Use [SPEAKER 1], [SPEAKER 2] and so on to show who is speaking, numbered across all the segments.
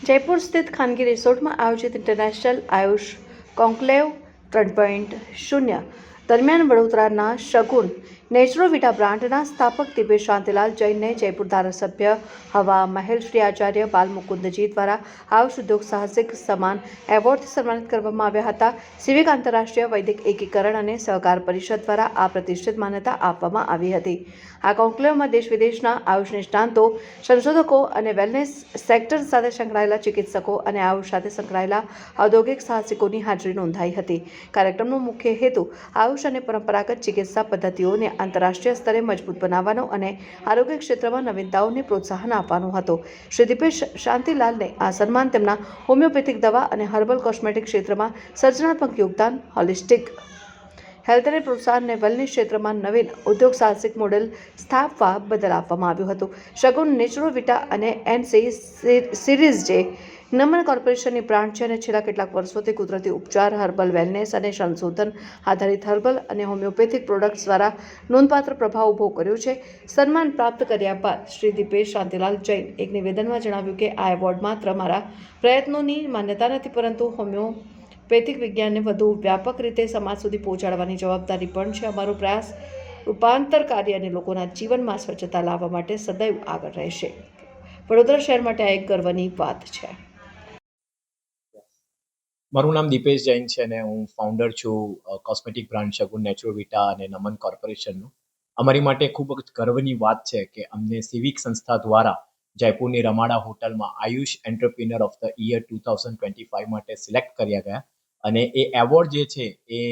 [SPEAKER 1] જયપુર સ્થિત ખાનગી રિસોર્ટમાં આયોજિત ઇન્ટરનેશનલ આયુષ કોન્ક્લેવ ત્રણ પોઈન્ટ શૂન્ય દરમિયાન વડોદરાના શગુન નેચરોવિટા બ્રાન્ડના સ્થાપક દિપેશ શાંતિલાલ જૈનને જયપુર ધારાસભ્ય હવા મહેલ શ્રી આચાર્ય બાલમુકુંદજી દ્વારા આયુષ ઉદ્યોગ સાહસિક સમાન એવોર્ડથી સન્માનિત કરવામાં આવ્યા હતા. સિવિક આંતરરાષ્ટ્રીય વૈદિક એકીકરણ અને સહકાર પરિષદ દ્વારા આ પ્રતિષ્ઠિત માન્યતા આપવામાં આવી હતી. આ કોન્ક્લેવમાં દેશ વિદેશના આયુષ નિષ્ણાંતો, સંશોધકો અને વેલનેસ સેક્ટર સાથે સંકળાયેલા ચિકિત્સકો અને આયુષ સાથે સંકળાયેલા ઔદ્યોગિક સાહસિકોની હાજરી નોંધાઈ હતી. કાર્યક્રમનો મુખ્ય હેતુ આયુષ અને પરંપરાગત ચિકિત્સા પદ્ધતિઓને આંતરરાષ્ટ્રીય સ્તરે મજબૂત બનાવવાનો અને આરોગ્ય ક્ષેત્રમાં નવીનતાઓને પ્રોત્સાહન આપવાનો હતો. શ્રી દીપેશ શાંતિલાલને આ સન્માન તેમના હોમિયોપેથિક દવા અને હર્બલ કોસ્મેટિક ક્ષેત્રમાં સર્જનાત્મક યોગદાન હોલિસ્ટિક હેલ્થ અને પ્રોત્સાહન અને વેલનેસ ક્ષેત્રમાં નવીન ઉદ્યોગ સાહસિક મોડેલ સ્થાપવા બદલ આપવામાં આવ્યું હતું. શગુન નેચરોવિટા અને એનસી સિરીઝ જે નમન કોર્પોરેશનની બ્રાન્ડ છે અને છેલ્લા કેટલાક વર્ષોથી કુદરતી ઉપચાર, હર્બલ વેલનેસ અને સંશોધન આધારિત હર્બલ અને હોમિયોપેથિક પ્રોડક્ટ્સ દ્વારા નોંધપાત્ર પ્રભાવ ઊભો કર્યો છે. સન્માન પ્રાપ્ત કર્યા બાદ શ્રી દીપેશ શાંતિલાલ જૈન એક નિવેદનમાં જણાવ્યું કે, આ એવોર્ડ માત્ર મારા પ્રયત્નોની માન્યતા નથી, પરંતુ હોમિયોપેથિક વિજ્ઞાનને વધુ વ્યાપક રીતે સમાજ સુધી પહોંચાડવાની જવાબદારી પણ છે. અમારો પ્રયાસ રૂપાંતરકારી અને લોકોના જીવનમાં સ્વચ્છતા લાવવા માટે સદૈવ આગળ રહેશે. વડોદરા શહેર માટે આ એક ગર્વની વાત છે.
[SPEAKER 2] મારું નામ દીપેશ જૈન છે અને હું ફાઉન્ડર છું કોસ્મેટિક બ્રાન્ડ શગુન નેચરોવિટા અને નમન કોર્પોરેશનનું અમારી માટે ખૂબ જ ગર્વની વાત છે કે અમને સિવિક સંસ્થા દ્વારા જયપુરની રમાડા હોટલમાં Ayush entrepreneur of the year two thousand twenty five માટે સિલેક્ટ કર્યા ગયા અને એ એવોર્ડ જે છે એ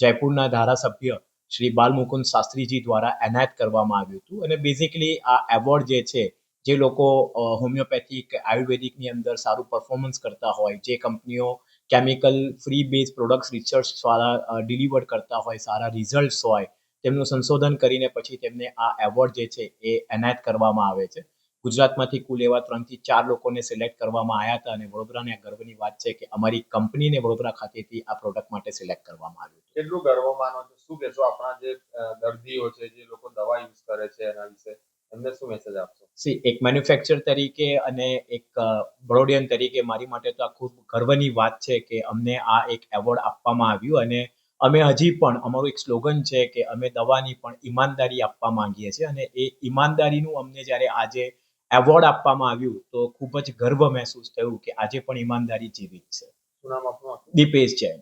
[SPEAKER 2] જયપુરના ધારાસભ્ય શ્રી બાલમુકુંદ શાસ્ત્રીજી દ્વારા એનાયત કરવામાં આવ્યું હતું અને બેઝિકલી આ એવોર્ડ જે છે, જે લોકો હોમિયોપેથિક આયુર્વેદિકની અંદર સારું પરફોર્મન્સ કરતા હોય, જે કંપનીઓ chemical free base products research દ્વારા ડિલિવર કરતા હોય, સારા રિઝલ્ટ્સ હોય, તેમનું સંશોધન કરીને પછી તેમને આ એવોર્ડ જે છે એ એનાયત કરવામાં આવે છે. ગુજરાતમાંથી કુલ એવા ત્રણથી ચાર લોકોને સિલેક્ટ કરવામાં આવ્યા હતા અને વડોદરાને ગર્વની વાત છે કે અમારી કંપનીને વડોદરા ખાતેથી આ પ્રોડક્ટ માટે સિલેક્ટ કરવામાં આવ્યું
[SPEAKER 3] કેટલું ગર્વ માનો છો? શું કહેશો? આપણા જે દર્દીઓ છે, જે લોકો દવા યુઝ કરે છે એના વિશે? એમને શું મેસેજ આપશો?
[SPEAKER 2] સી એક મેન્યુફેક્ચર તરીકે અને એક બ્રોડિયન તરીકે મારી માટે તો આ ખૂબ ગર્વની વાત છે કે અમને આ એક એવોર્ડ આપવામાં આવ્યું અને અમે હજી પણ અમારું એક સ્લોગન છે કે અમે દવાની પણ ઈમાનદારી આપવા માંગીએ છીએ અને એ ઈમાનદારીનું અમને જ્યારે આજે એવોર્ડ આપવામાં આવ્યું તો ખૂબ જ ગર્વ મહેસૂસ થયું કે આજે પણ ઈમાનદારી જીવિત છે. દીપેશ જૈન.